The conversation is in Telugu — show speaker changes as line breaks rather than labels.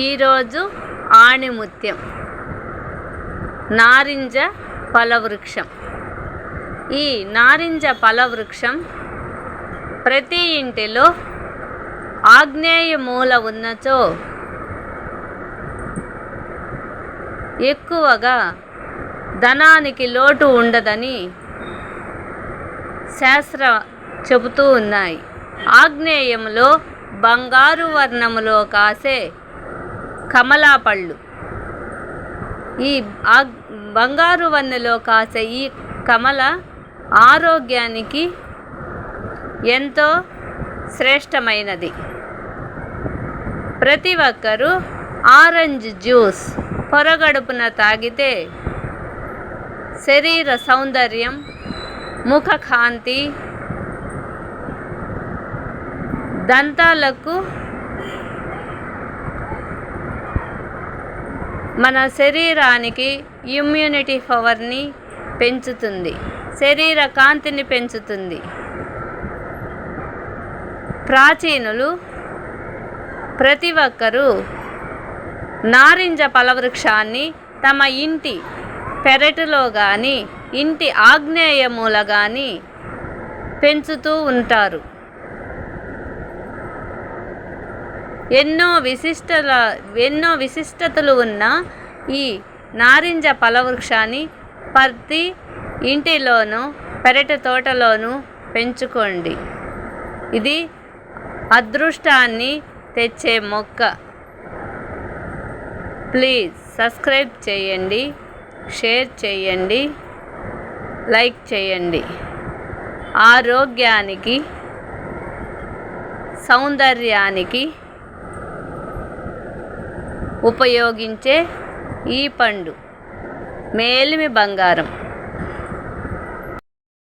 ఈరోజు ఆణిముత్యం నారింజ ఫలవృక్షం. ఈ నారింజ ఫలవృక్షం ప్రతి ఇంటిలో ఆగ్నేయ మూల ఉన్నచో ఎక్కువగా ధనానికి లోటు ఉండదని శాస్త్ర చెబుతూ ఉన్నాయి. ఆగ్నేయంలో బంగారు వర్ణములో కాసే కమలా పళ్ళు ఈ బంగారు వన్నెలో కాసే ఈ కమల ఆరోగ్యానికి ఎంతో శ్రేష్టమైనది. ప్రతి ఒక్కరూ ఆరెంజ్ జ్యూస్ పొరగడుపున తాగితే శరీర సౌందర్యం ముఖ కాంతి దంతాలకు మన శరీరానికి ఇమ్యూనిటీ పవర్ని పెంచుతుంది. శరీర కాంతిని పెంచుతుంది. ప్రాచీనులు ప్రతి ఒక్కరూ నారింజ ఫలవృక్షాన్ని తమ ఇంటి పెరటిలో కానీ ఇంటి ఆగ్నేయ మూల కానీ పెంచుతూ ఉంటారు. ఎన్నో విశిష్టల ఎన్నో విశిష్టతలు ఉన్న ఈ నారింజ ఫలవృక్షాన్ని ప్రతి ఇంటిలోనూ పెరటి తోటలోనూ పెంచుకోండి. ఇది అదృష్టాన్ని తెచ్చే మొక్క. ప్లీజ్ సబ్స్క్రైబ్ చేయండి షేర్ చేయండి లైక్ చేయండి. ఆరోగ్యానికి సౌందర్యానికి ఉపయోగించే ఈ పండు. మేలిమి బంగారం.